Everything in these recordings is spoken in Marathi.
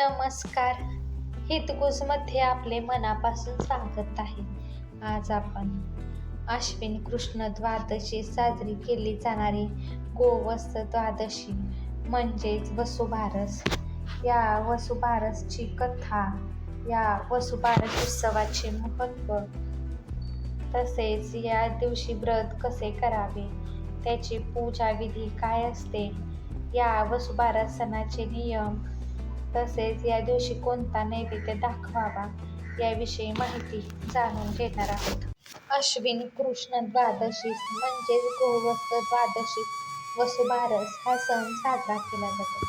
नमस्कार. हितगुजमध्ये आपले मनापासून स्वागत आहे. आज आपण आश्विन कृष्ण द्वादशी साजरी केली जाणारी गोवस्त द्वादशी म्हणजेच वसुबारस. या वसुबारसची कथा या वसुबारस उत्सवाचे महत्त्व तसेच या दिवशी व्रत कसे करावे त्याची पूजा विधी काय असते या वसुबारस सणाचे नियम तसेच या दिवशी कोणता नैवेद्य दाखवावा याविषयी माहिती जाणून घेणार आहोत. अश्विन कृष्ण द्वादशी म्हणजेच गोवस्त द्वादशी वसुबारस हा सण साजरा केला जातो.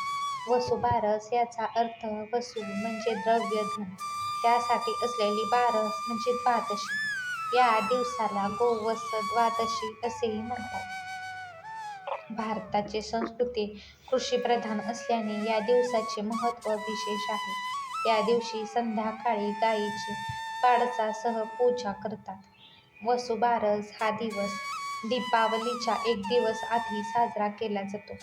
वसुबारस याचा अर्थ वसु म्हणजे द्रव्य धन. त्यासाठी असलेली बारस म्हणजे द्वादशी. या दिवसाला गोवस्त द्वादशी असेही म्हणतात. भारताची संस्कृती कृषीप्रधान असल्याने या दिवसाचे महत्त्व विशेष आहे. या दिवशी संध्याकाळी गायीची पाडसासह पूजा करतात. वसुबारस हा दिवस दीपावलीच्या एक दिवस आधी साजरा केला जातो.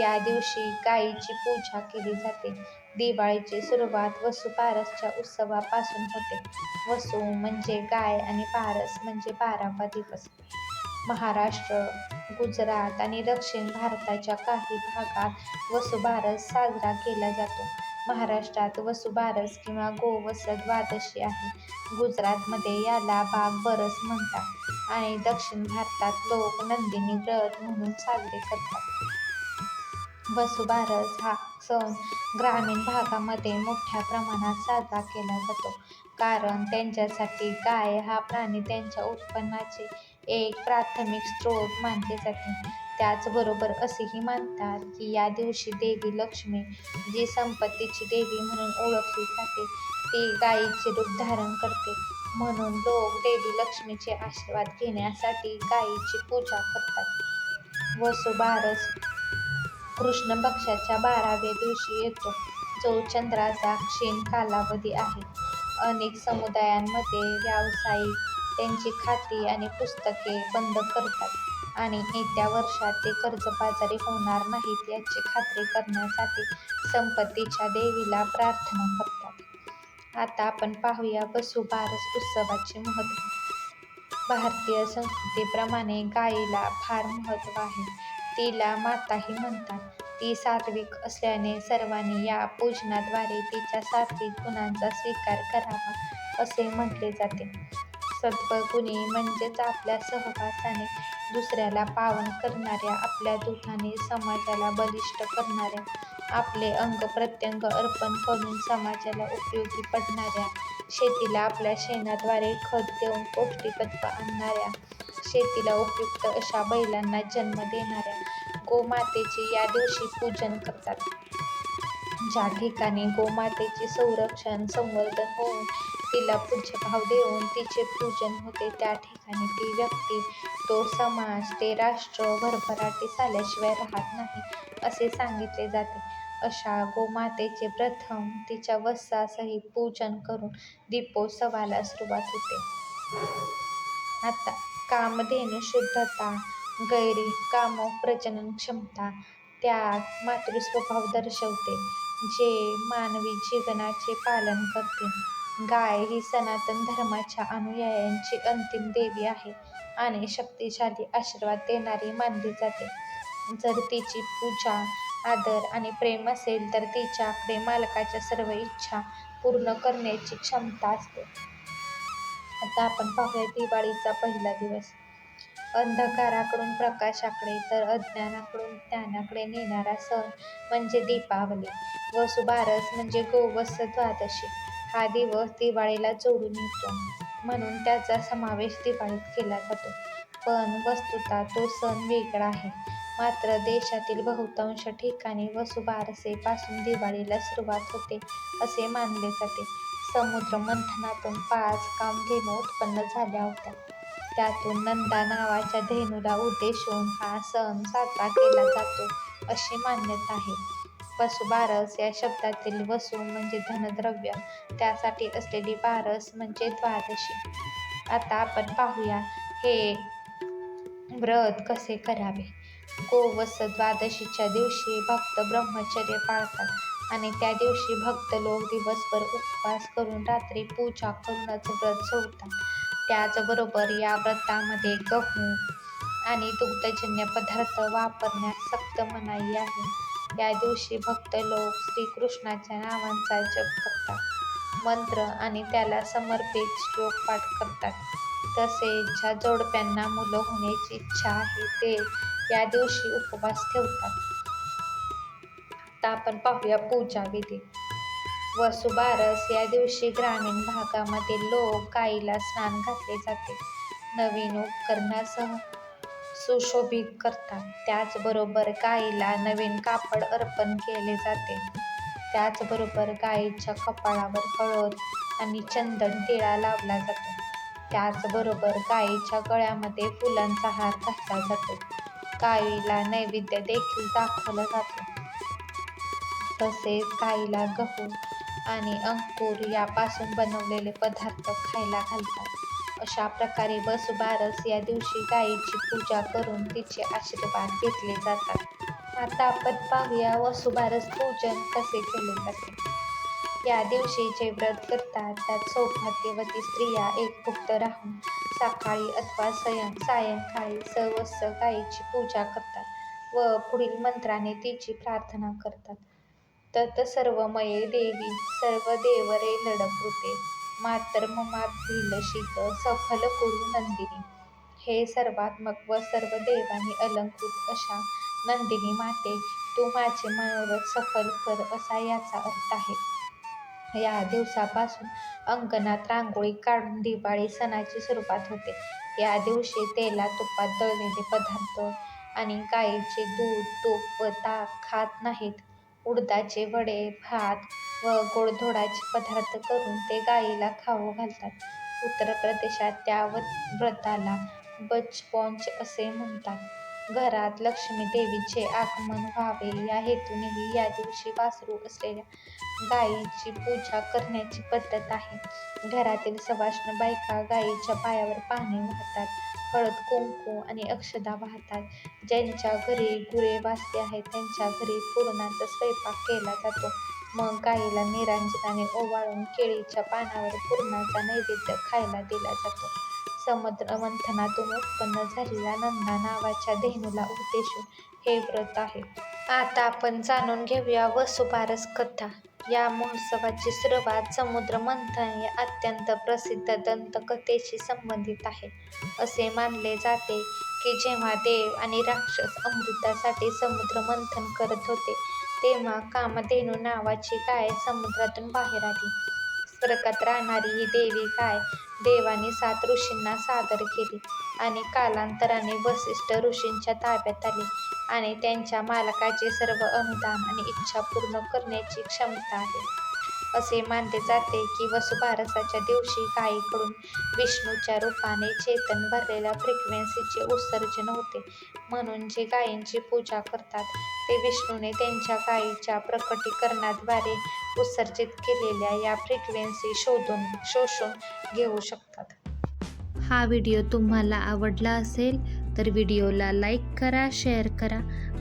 या दिवशी गायीची पूजा केली जाते. दिवाळीची सुरुवात वसुबारसच्या उत्सवापासून होते. वसू म्हणजे गाय आणि बारस म्हणजे बारावा दिवस. महाराष्ट्र गुजरात आणि दक्षिण भारताच्या काही भागात वसुबारस साजरा केला जातो. महाराष्ट्रात वसुबारस किंवा गोवस द्वादशी आहे. गुजरातमध्ये याला बाग बरस म्हणतात आणि दक्षिण भारतात लोक नंदिनी व्रत म्हणून साजरे करतात. वसुबारस हा सण ग्रामीण भागामध्ये मोठ्या प्रमाणात साजरा केला जातो. कारण त्यांच्यासाठी गाय हा प्राणी त्यांच्या उत्पन्नाचे एक प्राथमिक स्रोत मानले जाते त्याचबरोबर असेही मानतात की या दिवशी देवी लक्ष्मी जी संपत्तीची देवी म्हणून ओळखली जाते ती गायीचे रूप धारण करते. म्हणून लोक देवी लक्ष्मीचे आशीर्वाद घेण्यासाठी गायीची पूजा करतात. वसुबारस कृष्ण पक्षाच्या बाराव्या दिवशी येतो. जो चंद्राचा क्षीण कालावधी आहे. अनेक समुदायांमध्ये व्यावसायिक त्यांची खाती आणि पुस्तके बंद करतात. आणि येत्या वर्षात ते कर्जबाजारी होणार नाहीत याची खात्री करण्यासाठी संपत्तीच्या देवीला प्रार्थना करतात. आता आपण पाहूया वसुबारस उत्सवाचे महत्त्व. भारतीय संस्कृतीप्रमाणे गायीला फार महत्त्व आहे. तिला माताही म्हणतात. ती सात्विक असल्याने सर्वांनी या पूजनाद्वारे तिच्या सात्विक गुणांचा स्वीकार करावा असे म्हटले जाते. सत्वगुणी म्हणजेच आपल्या सहवासाने दुसऱ्याला पावन करणाऱ्या आपल्या दुःखाने समाजाला बलिष्ठ करणाऱ्या आपले अंग प्रत्यंग अर्पण करून समाजाला उपयोगी पडणाऱ्या शेतीला आपल्या शेणाद्वारे खत देऊन पौष्टिकत्व आणणाऱ्या शेतीला उपयुक्त अशा बैलांना जन्म देणाऱ्या गोमातेचे या दिवशी पूजन करतात. ज्या ठिकाणी गोमातेचे संरक्षण संवर्धन होऊन तिला पूज्यभाव देऊन तिचे पूजन होते. त्या ठिकाणी ती व्यक्ती तो समाज ते राष्ट्र भरभराटी झाल्याशिवाय राहत नाही असे सांगितले जाते. अशा गोमातेचे प्रथम तिच्या वस्सासहित पूजन करून दीपोत्सवाला सुरुवात होते. आता कामधेनु शुद्धता गैरी काम प्रजनन क्षमता त्याग मातृस्वभाव दर्शवते जे मानवी जीवनाचे पालन करते. गाय ही सनातन धर्माच्या अनुयायांची अंतिम देवी आहे आणि शक्तिशाली आशीर्वाद देणारी मानली जाते. जर तिची पूजा आदर आणि प्रेम असेल तर तिच्याकडे मालकाच्या सर्व इच्छा पूर्ण करण्याची क्षमता असते. आता आपण पाहूया दिवाळीचा पहिला दिवस. अंधकाराकडून प्रकाशाकडे तर अज्ञानाकडून ज्ञानाकडे नेणारा सण म्हणजे दीपावली. वसुबारस म्हणजे गोवस द्वादशी. हा दिवस दिवाळीला जोडून येतो. म्हणून त्याचा समावेश दिवाळीत केला जातो. पण वस्तुता तो सण वेगळा आहे. मात्र देशातील बहुतांश ठिकाणी वसुबारसेपासून दिवाळीला सुरुवात होते असे मानले जाते. समुद्र मंथनातून पाच कामधेनू उत्पन्न झाल्या होत्या. त्यातून नंदा नावाच्या धेनूला उद्देशून हा सण साजरा केला जातो अशी मान्यता आहे. वसुबारस या शब्दातील वसु म्हणजे धनद्रव्य त्यासाठी असलेली बारस म्हणजे द्वादशी. आता आपण पाहूया हे व्रत कसे करावे? गोवस द्वादशीच्या दिवशी भक्त ब्रह्मचर्य पाळतात आणि त्या दिवशी भक्त लोक दिवसभर उपवास करून रात्री पूजा करूनच व्रत सोडतात. त्याचबरोबर या व्रतामध्ये गहू आणि दुग्धजन्य पदार्थ वापरण्यास सक्त मनाई आहे. या दिवशी भक्त लोक श्रीकृष्णाच्या नावांचा जप करतात. मंत्र आणि त्याला समर्पित श्लोक पाठ करतात. तसेच ज्या जोडप्यांना मुलं होण्याची इच्छा आहे ते या दिवशी उपवास ठेवतात. आता आपण पाहूया पूजा विधी. वसुबारस या दिवशी ग्रामीण भागामध्ये लोक गाईला स्नान घातले जाते. नवीन उपकरणासह सुशोभित करतात. त्याचबरोबर गायीला नवीन कापड अर्पण केले जाते. त्याचबरोबर गायीच्या कपाळावर हळद आणि चंदन टिळा लावला जातो. त्याचबरोबर गायीच्या गळ्यामध्ये फुलांचा हार घातला जातो. गायीला नैवेद्य देखील दाखवला जातो. तसेच गाईला गहू आणि अंकुर यापासून बनवलेले पदार्थ खायला घालतात. अशा प्रकारे वसुबारस या दिवशी गायीची पूजा करून तिचे आशीर्वाद घेतले जातात. आता आपण पाहूया वसुबारस पूजन कसे केले जाते. या दिवशी जे व्रत करतात त्यात सौभाग्यवती स्त्रिया एकभुक्त राहून सकाळी अथवा सयं सायंकाळी सवस्त गायीची पूजा करतात व पुढील मंत्राने तिची प्रार्थना करतात. तत सर्वमये देवी सर्व देवरे लडकृते मातर ममाभिलषित सफल कुरु नंदिनी. हे सर्वात्मक व सर्व देवाने अलंकृत अशा नंदिनी माते तू माझे मनोरथ सफल कर असा याचा अर्थ आहे. या दिवसापासून अंगणात रांगोळी काढून दिवाळी सणाची सुरुवात होते. या दिवशी तेला तुपात दळलेले पदार्थ आणि गाईचे दूध तूप व ताक खात नाहीत. उडदाचे वडे भात व गोडधोडाचे पदार्थ करून ते गाईला खाऊ घालतात. उत्तर प्रदेशात त्या व्रताला बचपॉंच असे म्हणतात. घरात लक्ष्मी देवीचे आगमन व्हावे. या हेतूनेही या दिवशी वासरू असलेल्या गायीची पूजा करण्याची पद्धत आहे. घरातील सवाष्ण बायका गायीच्या पायावर पाणी वाहतात. हळद कुंकू आणि अक्षदा वाहतात. ज्यांच्या घरी गुरे वासते आहेत त्यांच्या घरी पुरणाचा स्वयंपाक केला जातो. मग गाईला निरांजनाने ओवाळून केळीच्या पानावर पुरणाचा नैवेद्य खायला दिला जातो. समुद्र मंथनातून उत्पन्न झालेल्या नंदा नावाच्या धेनूला उद्देशून हे व्रत आहे. आता आपण जाणून घेऊया वसुबारस कथा. या महोत्सवाची सुरुवात समुद्र मंथन या अत्यंत प्रसिद्ध दंतकथेशी संबंधित आहे. असे मानले जाते की जेव्हा देव आणि राक्षस अमृतासाठी समुद्र मंथन करत होते तेव्हा कामधेनू नावाची गाय समुद्रातून बाहेर आली. स्वर्गात राहणारी ही देवी गाय देवाने सात ऋषींना सादर केली आणि कालांतराने वसिष्ठ ऋषींच्या ताब्यात आली आणि त्यांच्या मालकाचे सर्व अनुदान आणि इच्छा पूर्ण करण्याची क्षमता आहे. असे मानले जाते की वसुबारसाच्या दिवशी गायीकडून विष्णूच्या रूपाने चेतन भरलेल्या फ्रिक्वेन्सीचे उत्सर्जन होते. म्हणून जे गायींची पूजा करतात ते विष्णूने त्यांच्या गायीच्या प्रकटीकरणाद्वारे उत्सर्जित केलेल्या या फ्रिक्वेन्सी शोधून शोषून घेऊ शकतात. हा व्हिडिओ तुम्हाला आवडला असेल तर व्हिडिओला लाईक करा शेअर करा